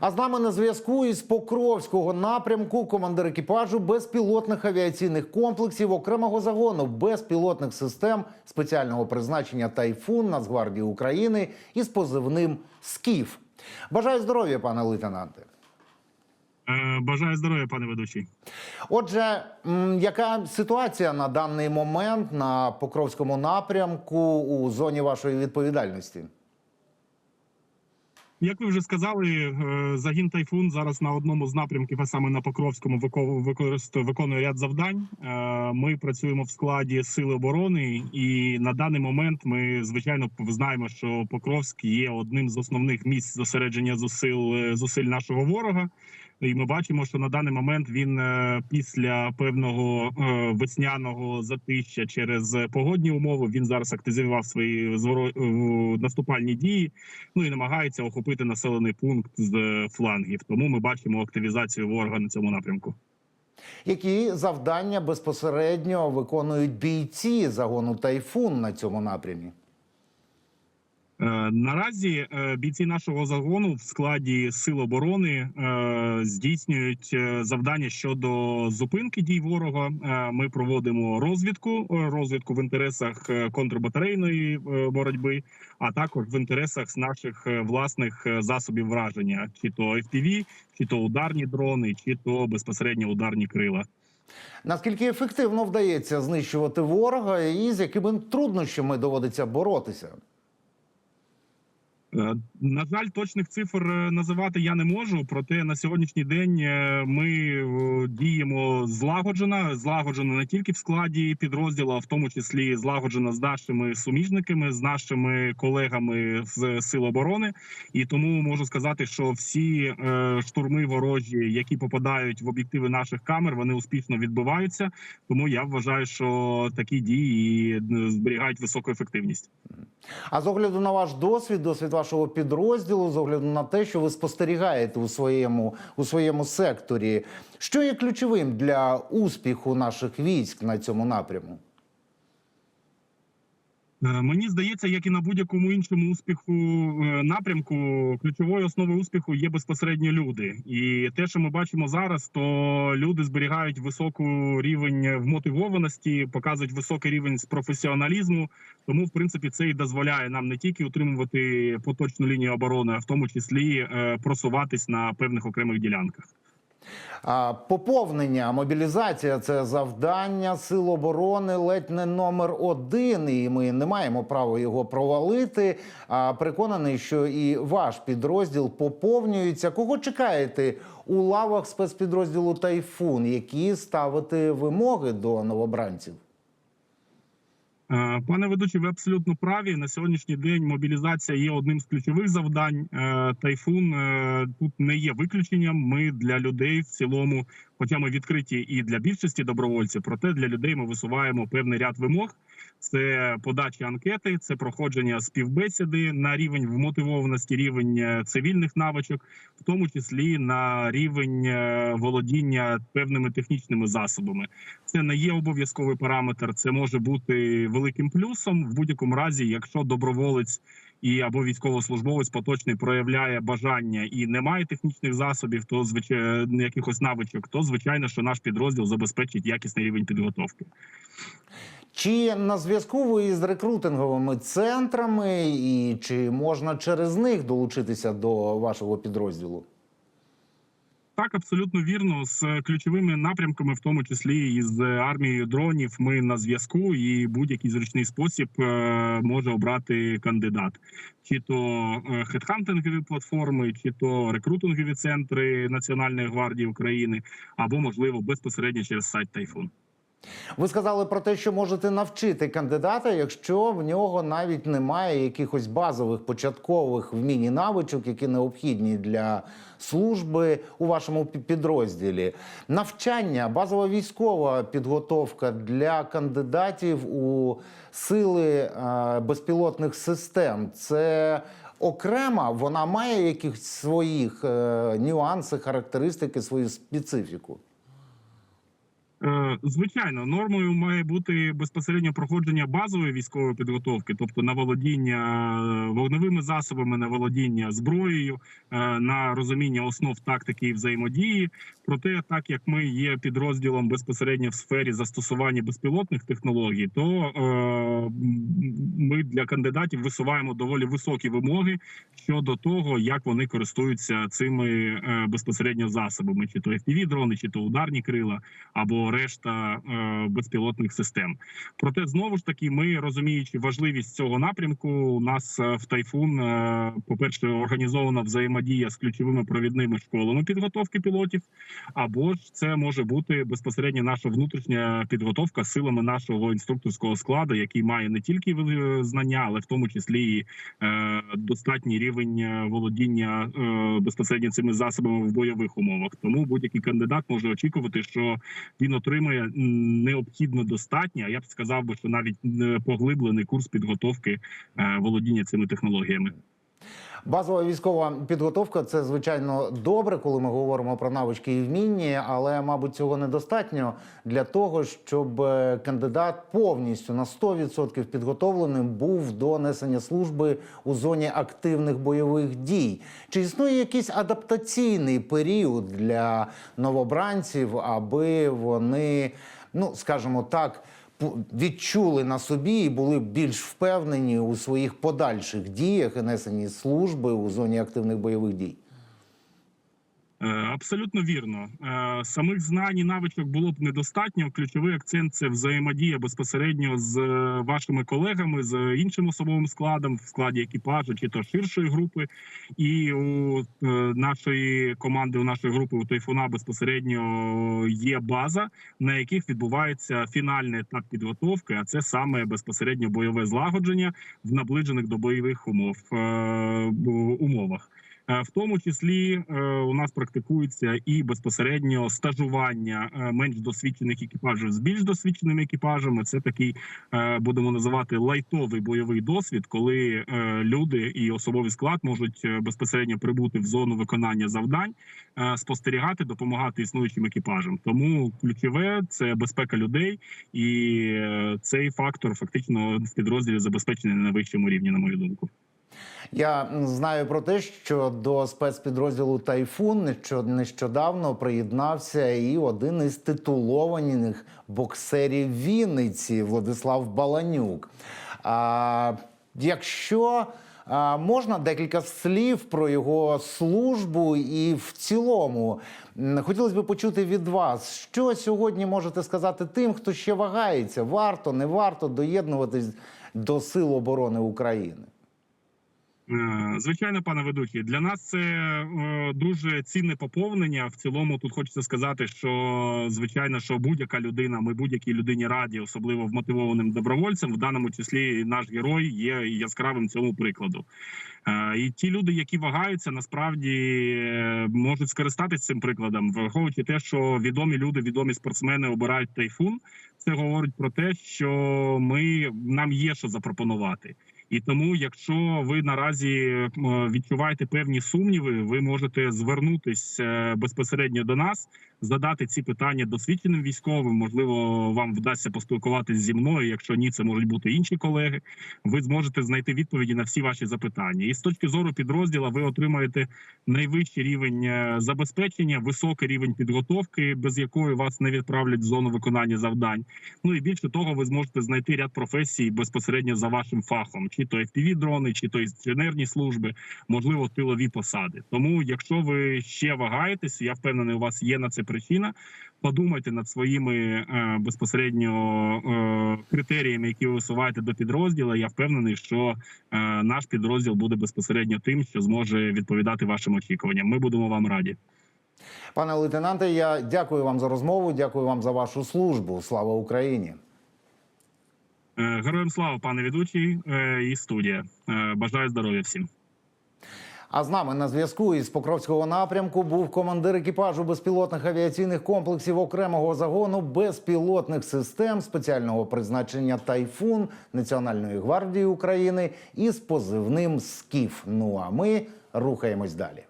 А з нами на зв'язку із Покровського напрямку командир екіпажу безпілотних авіаційних комплексів окремого загону безпілотних систем спеціального призначення Тайфун Нацгвардії України із позивним СКІФ. Бажаю здоров'я, пане лейтенанте. Е, Бажаю здоров'я, пане ведучий. Отже, яка ситуація на даний момент на Покровському напрямку у зоні вашої відповідальності? Як ви вже сказали, е, загін Тайфун зараз на одному з напрямків, а саме на Покровському, вико- виконує ряд завдань. Е, Ми працюємо в складі сили оборони, і на даний момент ми звичайно знаємо, що Покровськ є одним з основних місць зосередження зусиль е, зусиль нашого ворога. І ми бачимо, що на даний момент він е, після певного е, весняного затища через погодні умови він зараз активізував свої е, наступальні дії. Ну і намагається охопити населений пункт з флангів. Тому ми бачимо активізацію ворога на цьому напрямку. Які завдання безпосередньо виконують бійці загону Тайфун на цьому напрямі? Е, Наразі е, бійці нашого загону в складі сил оборони е, здійснюють завдання щодо зупинки дій ворога. Ми проводимо розвідку, розвідку в інтересах контрбатарейної боротьби, а також в інтересах наших власних засобів враження, чи то FPV, чи то ударні дрони, чи то безпосередньо ударні крила. Наскільки ефективно вдається знищувати ворога і з якими труднощами доводиться боротися? Е, На жаль, точних цифр е, називати я не можу. Проте на сьогоднішній день е, ми діємо злагоджено, злагоджено не тільки в складі підрозділу, а в тому числі злагоджено з нашими суміжниками, з нашими колегами з сил оборони. І тому можу сказати, що всі штурми ворожі, які попадають в об'єктиви наших камер, вони успішно відбиваються. Тому я вважаю, що такі дії зберігають високу ефективність. А з огляду на ваш досвід, досвід вашого підрозділу, з огляду на те, що ви спостерігаєте у своєму у своєму секторі, що є ключовим для успіху наших військ на цьому напряму? Е, Мені здається, як і на будь-якому іншому успіху е, напрямку, ключовою основою успіху є безпосередньо люди. І те, що ми бачимо зараз, то люди зберігають високу рівень вмотивованості, показують високий рівень з професіоналізму. Тому, в принципі, це і дозволяє нам не тільки утримувати поточну лінію оборони, а в тому числі е, просуватись на певних окремих ділянках. Поповнення, мобілізація це завдання сил оборони ледь не номер один, і ми не маємо права його провалити. Переконаний, що і ваш підрозділ поповнюється. Кого чекаєте у лавах спецпідрозділу Тайфун, які ставити вимоги до новобранців? Е, Пане ведучий, ви абсолютно праві. На сьогоднішній день мобілізація є одним з ключових завдань. Е, Тайфун е, тут не є виключенням. Ми для людей в цілому, хоча ми відкриті і для більшості добровольців, проте для людей ми висуваємо певний ряд вимог. Це подача анкети, це проходження співбесіди на рівень вмотивованості, рівень е, цивільних навичок, в тому числі на рівень е, володіння певними технічними засобами. Це не є обов'язковий параметр. Це може бути великим плюсом в будь-якому разі, якщо доброволець і або військовослужбовець поточний проявляє бажання і не має технічних засобів, то звичайно якихось навичок, то звичайно, що наш підрозділ забезпечить якісний рівень підготовки. Чи на зв'язку ви з рекрутинговими центрами, і чи можна через них долучитися до вашого підрозділу? Так, абсолютно вірно. З ключовими напрямками, в тому числі і з армією дронів, ми на зв'язку, і будь-який зручний спосіб е, може обрати кандидат, чи то е, хедхантингові платформи, чи то рекрутингові центри Національної гвардії України, або можливо безпосередньо через сайт Тайфун. Ви сказали про те, що можете навчити кандидата, якщо в нього навіть немає якихось базових початкових вмінь і навичок, які необхідні для служби у вашому підрозділі. Навчання, базова військова підготовка для кандидатів у сили е, безпілотних систем. Це окрема, вона має якісь своїх е, нюанси, характеристики, свою специфіку. Е, Звичайно, нормою має бути безпосередньо проходження базової військової підготовки, тобто на володіння е, вогневими засобами, на володіння зброєю, е, на розуміння основ тактики і взаємодії. Проте, так як ми є підрозділом безпосередньо в сфері застосування безпілотних технологій, то е, ми для кандидатів висуваємо доволі високі вимоги щодо того, як вони користуються цими е, безпосередньо засобами, чи то fpv дрони, чи то ударні крила або решта е, безпілотних систем. Проте знову ж таки, ми розуміючи важливість цього напрямку, у нас е, в тайфун, е, по перше, організована взаємодія з ключовими провідними школами підготовки пілотів. Або ж це може бути безпосередньо наша внутрішня підготовка силами нашого інструкторського складу, який має не тільки знання, але в тому числі і е, достатній рівень е, володіння е, безпосередньо цими засобами в бойових умовах. Тому будь-який кандидат може очікувати, що він отримає необхідно достатньо, а я б сказав би, що навіть поглиблений курс підготовки володіння цими технологіями. Базова військова підготовка це звичайно добре, коли ми говоримо про навички і вміння, але мабуть цього недостатньо для того, щоб е, кандидат повністю на 100% підготовленим був до несення служби у зоні активних бойових дій. Чи існує якийсь адаптаційний період для новобранців, аби вони, ну скажімо так. Відчули на собі і були більш впевнені у своїх подальших діях і несенні служби у зоні активних бойових дій. Е, Абсолютно вірно. Е, Самих знань і навичок було б недостатньо. Ключовий акцент це взаємодія безпосередньо з е, вашими колегами, з іншим особовим складом в складі екіпажу чи то ширшої групи. І у нашої команди, у нашої групи у Тайфуна безпосередньо є база, на яких відбувається фінальний етап підготовки. А це саме безпосередньо бойове злагодження в наближених до бойових умов умовах. Е, В тому числі е, у нас практикується і безпосередньо стажування е, менш досвідчених екіпажів з більш досвідченими екіпажами. Це такий будемо називати лайтовий бойовий досвід, коли люди і особовий склад можуть безпосередньо прибути в зону виконання завдань, спостерігати, допомагати існуючим екіпажам. Тому ключове це безпека людей, і цей фактор фактично в підрозділі забезпечений на найвищому рівні, на мою думку. Я знаю про те, що до спецпідрозділу Тайфун нещодавно приєднався і один із титулованих боксерів Вінниці Владислав Баланюк. А, якщо можна декілька слів про його службу і в цілому хотілося б почути від вас, що сьогодні можете сказати тим, хто ще вагається, варто, не варто доєднуватись до Сил оборони України. Е, Звичайно, пане ведучий, для нас це е, дуже цінне поповнення. В цілому тут хочеться сказати, що звичайно, що будь-яка людина, ми будь-якій людині раді, особливо вмотивованим добровольцем, в даному числі наш герой є яскравим цьому прикладу. Е, І ті люди, які вагаються, насправді можуть скористатися цим прикладом, враховуючи те, що відомі люди, відомі спортсмени обирають тайфун. Це говорить про те, що ми нам є що запропонувати. І тому, якщо ви наразі відчуваєте певні сумніви, ви можете звернутися е, безпосередньо до нас, задати ці питання досвідченим військовим. Можливо, вам вдасться поспілкуватися зі мною. Якщо ні, це можуть бути інші колеги. Ви зможете знайти відповіді на всі ваші запитання. І з точки зору підрозділа, ви отримаєте найвищий рівень е, забезпечення, високий рівень підготовки, без якої вас не відправлять в зону виконання завдань. Ну і більше того, ви зможете знайти ряд професій безпосередньо за вашим фахом, чи то fpv дрони, чи то інженерні служби, можливо, тилові посади. Тому, якщо ви ще вагаєтесь, я впевнений, у вас є на це причина. Подумайте над своїми е, безпосередньо е, критеріями, які ви висуваєте до підрозділу. Я впевнений, що е, наш підрозділ буде безпосередньо тим, що зможе відповідати вашим очікуванням. Ми будемо вам раді. Пане лейтенанте, я дякую вам за розмову. Дякую вам за вашу службу. Слава Україні! Е, Героям слава, пане ведучий е, і студія. Е, Бажаю здоров'я всім. А з нами на зв'язку із Покровського напрямку був командир екіпажу безпілотних авіаційних комплексів окремого загону безпілотних систем спеціального призначення Тайфун Національної гвардії України із позивним СКІФ. Ну а ми рухаємось далі.